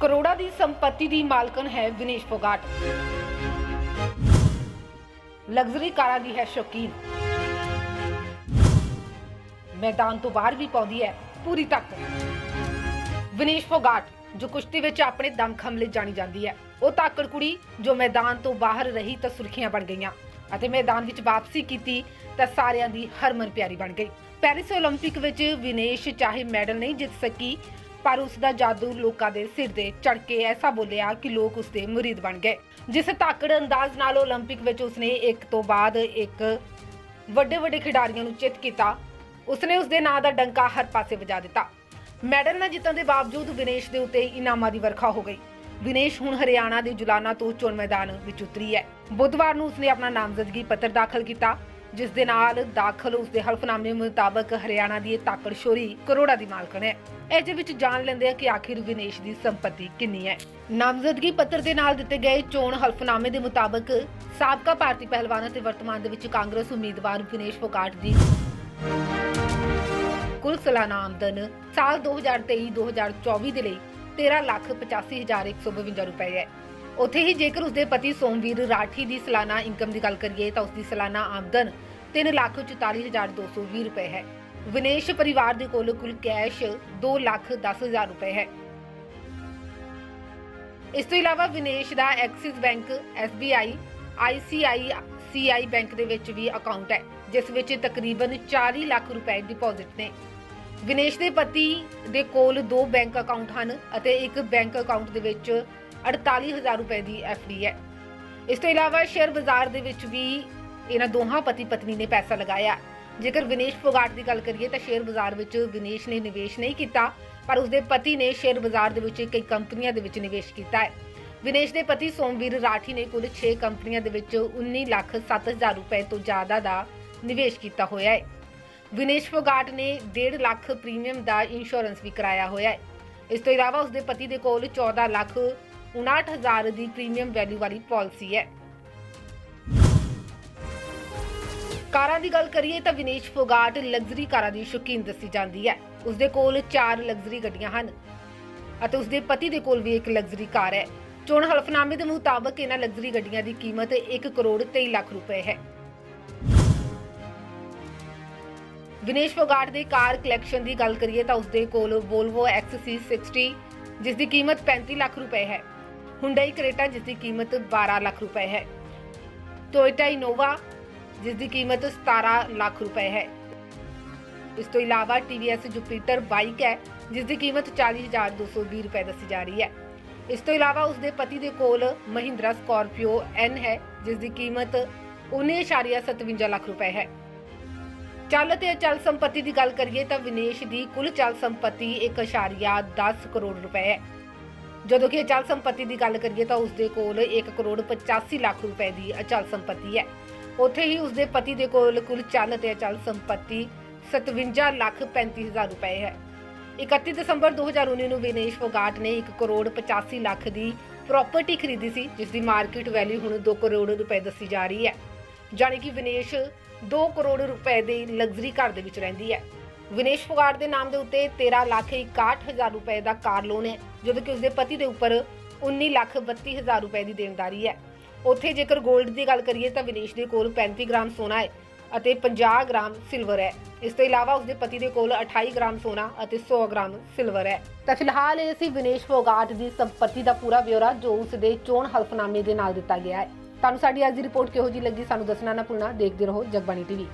ਕਰੋੜਾਂ ਦੀ ਸੰਪਤੀ ਦੀ ਮਾਲਕਣ ਹੈ ਵਿਨੇਸ਼ ਫੋਗਾਟ ਲਗਜ਼ਰੀ ਕਾਰਾਂ ਦੀ ਹੈ ਸ਼ੌਕੀਨ। ਮੈਦਾਨ ਤੋਂ ਬਾਹਰ ਵੀ ਪਾਉਂਦੀ ਹੈ ਪੂਰੀ ਤਾਕਤ। ਵਿਨੇਸ਼ ਫੋਗਾਟ ਜੋ ਕੁਸ਼ਤੀ ਵਿੱਚ ਆਪਣੇ ਦਮਖਮ ਲਈ ਜਾਣੀ ਜਾਂਦੀ ਹੈ। ਉਹ ਤਾਕੜ ਕੁੜੀ, ਜੋ ਮੈਦਾਨ ਤੋਂ ਬਾਹਰ ਰਹੀ ਤਾਂ ਸੁਰਖੀਆਂ ਬਣ ਗਈਆਂ। ਅਤੇ ਮੈਦਾਨ ਵਿੱਚ ਵਾਪਸੀ ਕੀਤੀ ਤਾਂ ਸਾਰਿਆਂ ਦੀ ਹਰਮਨ ਪਿਆਰੀ ਬਣ ਗਈ। ਪੈਰਿਸ 올림픽 ਵਿੱਚ ਵਿਨੇਸ਼ ਚਾਹੇ ਮੈਡਲ ਨਹੀਂ ਜਿੱਤ ਸਕੀ ਪਰ ਉਸ ਦਾ ਜਾਦੂ ਲੋਕਾਂ ਦੇ ਸਿਰ ਦੇ ਚੜ ਕੇ ਐਸਾ ਬੋਲਿਆ ਕਿ ਲੋਕ ਉਸ ਦੇ ਮੁਰੀਦ ਬਣ ਗਏ ਜਿਸ ਤਾਕੜ ਅੰਦਾਜ਼ ਨਾਲ 올림픽 ਵਿੱਚ ਉਸਨੇ ਇੱਕ ਤੋਂ ਬਾਅਦ ਇੱਕ ਵੱਡੇ ਵੱਡੇ ਖਿਡਾਰੀਆਂ ਨੂੰ ਚਿੱਤ ਕੀਤਾ ਉਸਨੇ ਉਸ ਦੇ ਨਾਂ ਦਾ ਡੰਕਾ ਹਰ ਪਾਸੇ ਵਜਾ ਦਿੱਤਾ ਮੈਡਲ ਨਾ ਜਿੱਤਣ ਦੇ ਬਾਵਜੂਦ ਵਿਨੇਸ਼ ਦੇ ਉੱਤੇ ਇਨਾਮਾਂ ਦੀ ਵਰਖਾ ਹੋ ਗਈ ਵਿਨੇਸ਼ ਹੁਣ ਹਰਿਆਣਾ ਦੇ ਜੁਲਾਨਾ ਤੋਂ ਚੋਣ ਮੈਦਾਨ ਵਿੱਚ ਉਤਰੀ ਹੈ ਬੁੱਧਵਾਰ ਨੂੰ ਉਸਨੇ ਆਪਣਾ ਨਾਮਜ਼ਦਗੀ ਪੱਤਰ ਦਾਖਲ ਕੀਤਾ ਜਿਸ ਦੇ ਨਾਲ ਦਾਖਲ ਉਸਦੇ ਹਲਫਨਾਮੇ ਮੁਤਾਬਕ ਹਰਿਆਣਾ ਦੀ ਇਹ ਤਾਕੜ ਕਰੋੜਾਂ ਦੀ ਮਾਲਕਣ ਹੈ। ਇਹਦੇ ਵਿੱਚ ਜਾਣ ਲੈਂਦੇ ਆ ਕਿ ਆਖਿਰ ਵਿਨੇਸ਼ ਦੀ ਸੰਪਤੀ ਕਿੰਨੀ ਹੈ। ਨਾਮਜ਼ਦਗੀ ਪੱਤਰ ਦੇ ਨਾਲ ਦਿੱਤੇ ਗਏ ਚੋਣ ਹਲਫਨਾਮੇ ਦੇ ਮੁਤਾਬਕ ਸਾਬਕਾ ਭਾਰਤੀ ਪਹਿਲਵਾਨ ਅਤੇ ਵਰਤਮਾਨ ਦੇ ਵਿੱਚ ਕਾਂਗਰਸ ਉਮੀਦਵਾਰ ਵਿਨੇਸ਼ ਫੋਗਾਟ ਦੀ ਕੁੱਲ ਸਾਲਾਨਾ ਆਮਦਨ ਸਾਲ 2023-2024 ਦੇ ਲਈ 13,85,152 ਰੁਪਏ ਹੈ। ਉੱਥੇ ਹੀ ਜੇਕਰ ਉਸਦੇ ਪਤੀ ਸੋਮਵੀਰ ਰਾਠੀ ਦੀ ਸਾਲਾਨਾ ਇਨਕਮ ਦੀ ਗੱਲ ਕਰੀਏ ਤਾਂ ਉਸਦੀ ਸਾਲਾਨਾ ਆਮਦਨ 3,44,220 ਰੁਪਏ ਹੈ। ਵਿਨੇਸ਼ ਪਰਿਵਾਰ ਦੇ ਕੋਲ ਕੁੱਲ ਕੈਸ਼ 2,10,000 ਰੁਪਏ ਹੈ। ਇਸ ਤੋਂ ਇਲਾਵਾ ਵਿਨੇਸ਼ ਦਾ Axis bank SBI ICICI bank ਦੇ ਵਿੱਚ ਵੀ ਅਕਾਊਂਟ ਹੈ ਜਿਸ ਵਿੱਚ ਤਕਰੀਬਨ 40 ਲੱਖ ਰੁਪਏ ਡਿਪੋਜ਼ਿਟ ਨੇ। ਵਿਨੇਸ਼ ਦੇ ਪਤੀ ਦੇ ਕੋਲ ਦੋ ਬੈਂਕ ਅਕਾਊਂਟ ਹਨ ਅਤੇ ਇੱਕ ਬੈਂਕ ਅਕਾਊਂਟ ਦੇ ਵਿੱਚ 48000 ਰੁਪਏ ਦੀ ਡੀ ਹੈ। ਇਸ ਤੋਂ ਇਲਾਵਾ ਸ਼ੇਅਰ ਬਾਜ਼ਾਰ ਦੇ ਵਿੱਚ ਵੀ ਇਹਨਾਂ ਦੋਹਾਂ ਪਤੀ ਪਤਨੀ ਨੇ ਪੈਸਾ ਲਗਾਇਆ। ਜੇਕਰ ਵਿਨੇਸ਼ ਫੋਗਾਟ ਦੀ ਗੱਲ ਕਰੀਏ ਤਾਂ ਸ਼ੇਅਰ ਬਾਜ਼ਾਰ ਵਿੱਚ ਵਿਨੇਸ਼ ਨੇ ਨਿਵੇਸ਼ ਨਹੀਂ ਕੀਤਾ, ਪਰ ਉਸਦੇ ਪਤੀ ਨੇ ਸ਼ੇਅਰ ਬਾਜ਼ਾਰ ਦੇ ਵਿੱਚ ਕਈ ਕੰਪਨੀਆਂ ਦੇ ਵਿੱਚ ਨਿਵੇਸ਼ ਕੀਤਾ ਹੈ। ਵਿਨੇਸ਼ ਦੇ ਪਤੀ ਸੋਮਵੀਰ ਰਾਠੀ ਨੇ ਕੁੱਲ 6 ਕੰਪਨੀਆਂ ਦੇ ਵਿੱਚ 19 ਲੱਖ 7000 ਰੁਪਏ ਤੋਂ ਜ਼ਿਆਦਾ ਦਾ ਨਿਵੇਸ਼ ਕੀਤਾ ਹੋਇਆ ਹੈ। ਵਿਨੇਸ਼ ਫੋਗਾਟ ਨੇ 1.5 ਲੱਖ ਪ੍ਰੀਮੀਅਮ ਦਾ ਇੰਸ਼ੋਰੈਂਸ ਵੀ ਕਰਾਇਆ ਹੋਇਆ ਹੈ। ਇਸ ਤੋਂ ਇਲਾਵਾ ਉਸਦੇ ਪਤੀ ਦੇ ਕੋਲ 14 ਲੱਖ 59000 ਦੀ ਪ੍ਰੀਮੀਅਮ ਵੈਲਿਊ ਵਾਲੀ ਪਾਲਿਸੀ ਹੈ। ਕਾਰਾਂ ਦੀ ਗੱਲ ਕਰੀਏ ਤਾਂ ਵਿਨੇਸ਼ ਫੋਗਾਟ ਲਗਜ਼ਰੀ ਕਾਰਾਂ ਦੀ ਸ਼ੌਕੀਨ ਦੱਸੀ ਜਾਂਦੀ ਹੈ। ਉਸਦੇ ਕੋਲ 4 ਲਗਜ਼ਰੀ ਗੱਡੀਆਂ ਹਨ ਅਤੇ ਉਸਦੇ ਪਤੀ ਦੇ ਕੋਲ ਵੀ ਇੱਕ ਲਗਜ਼ਰੀ ਕਾਰ ਹੈ। ਚੋਣ ਹਲਫਨਾਮੇ ਦੇ ਮੁਤਾਬਕ ਇਹਨਾਂ ਲਗਜ਼ਰੀ ਗੱਡੀਆਂ ਦੀ ਕੀਮਤ 1 ਕਰੋੜ 23 ਲੱਖ ਰੁਪਏ ਹੈ। ਵਿਨੇਸ਼ ਫੋਗਾਟ ਦੇ ਕਾਰ ਕਲੈਕਸ਼ਨ ਦੀ ਗੱਲ ਕਰੀਏ ਤਾਂ ਉਸਦੇ ਕੋਲ Volvo XC60 ਜਿਸ ਦੀ ਕੀਮਤ 35 ਲੱਖ ਰੁਪਏ ਹੈ। ਹੁੰਡਈ ਕ੍ਰੇਟਾ ਜਿਸ ਦੀ ਕੀਮਤ 12 ਲੱਖ ਰੁਪਏ ਹੈ। ਟੋਇਟਾ ਇਨੋਵਾ ਜਿਸ ਦੀ ਕੀਮਤ 17 ਲੱਖ ਰੁਪਏ ਹੈ। ਇਸ ਤੋਂ ਇਲਾਵਾ TVS ਜੁਪੀਟਰ ਬਾਈਕ ਹੈ, ਜਿਸ ਦੀ ਕੀਮਤ 40220 ਰੁਪਏ ਦੱਸੀ ਜਾ ਰਹੀ ਹੈ। ਇਸ ਤੋਂ ਇਲਾਵਾ ਉਸ ਦੇ ਪਤੀ ਦੇ ਕੋਲ ਮਹਿੰਦਰਾ ਸਕੋਰਪੀਓ ਐਨ ਹੈ, ਜਿਸ ਦੀ ਕੀਮਤ 19.57 ਲੱਖ ਰੁਪਏ ਹੈ। ਚੱਲ ਤੇ ਅਚਲ ਸੰਪਤੀ ਦੀ ਗੱਲ ਕਰੀਏ ਤਾਂ ਵਿਨੇਸ਼ ਦੀ ਕੁੱਲ ਚੱਲ ਸੰਪਤੀ 1.10 ਕਰੋੜ ਰੁਪਏ ਹੈ। ਜਦੋਂ ਕਿ ਅਚਲ ਸੰਪਤੀ ਦੀ ਗੱਲ ਕਰੀਏ ਤਾਂ ਉਸਦੇ ਕੋਲ 1 ਕਰੋੜ 85 ਲੱਖ ਰੁਪਏ ਦੀ ਅਚਲ ਸੰਪਤੀ ਹੈ। ਉੱਥੇ ਹੀ ਉਸਦੇ ਪਤੀ ਦੇ ਕੋਲ ਕੁੱਲ ਚਲ ਤੇ ਅਚਲ ਸੰਪਤੀ 57 ਲੱਖ 35000 ਰੁਪਏ ਹੈ। 31 ਦਸੰਬਰ 2019 ਨੂੰ ਵਿਨੇਸ਼ ਫੋਗਾਟ ਨੇ 1 ਕਰੋੜ 85 ਲੱਖ ਦੀ ਪ੍ਰਾਪਰਟੀ ਖਰੀਦੀ ਸੀ, ਜਿਸ ਦੀ ਮਾਰਕੀਟ ਵੈਲਿਊ ਹੁਣ 2 ਕਰੋੜ ਰੁਪਏ ਦੱਸੀ ਜਾ ਰਹੀ ਹੈ। ਜਾਨੀ ਕਿ ਵਿਨੇਸ਼ 2 ਕਰੋੜ ਰੁਪਏ ਦੇ ਲਗਜ਼ਰੀ ਘਰ ਦੇ ਵਿੱਚ ਰਹਿੰਦੀ ਹੈ। ਵਿਨੇਸ਼ ਫੁਗਾੜ ਦੇ ਨਾਮ ਦੇ ਉੱਤੇ 13 ਲੱਖ 61000 ਰੁਪਏ ਦਾ ਕਾਰ ਲੋਨ ਹੈ, ਜਦੋਂ ਕਿ ਉਸਦੇ ਪਤੀ ਦੇ ਉੱਪਰ 19 ਰੁਪਏ ਦੀ ਦੇਣਦਾਰੀ ਹੈ। ਉੱਥੇ ਜੇਕਰ 골ਡ ਦੀ ਗੱਲ ਕਰੀਏ ਤਾਂ ਵਿਨੇਸ਼ ਦੇ ਕੋਲ 35 ਗ੍ਰਾਮ ਸੋਨਾ ਹੈ ਅਤੇ 50 ਗ੍ਰਾਮ ਸਿਲਵਰ ਹੈ। ਇਸ ਤੋਂ ਇਲਾਵਾ ਉਸਦੇ ਪਤੀ ਦੇ ਕੋਲ 28 ਗ੍ਰਾਮ ਸੋਨਾ ਅਤੇ 100 ਗ੍ਰਾਮ ਸਿਲਵਰ ਹੈ। ਤਾਂ ਫਿਲਹਾਲ ਇਹ ਸੀ ਵਿਨੇਸ਼ ਫੋਗਾਟ ਦੀ ਸੰਪਤੀ ਦਾ ਪੂਰਾ ਵਿਵਰਾ, ਜੋ ਉਸਦੇ ਚੋਣ ਹਲਫਨਾਮੇ ਦੇ ਨਾਲ ਦਿੱਤਾ ਗਿਆ ਹੈ। ਤੁਹਾਨੂੰ ਸਾਡੀ ਅੱਜ ਦੀ ਰਿਪੋਰਟ ਕਿਹੋ ਜੀ ਲੱਗੀ, ਸਾਨੂੰ ਦੱਸਣਾ ਨਾ ਭੁੱਲਣਾ। ਦੇਖਦੇ ਰਹੋ ਜਗਬਾਣੀ ਟੀਵੀ।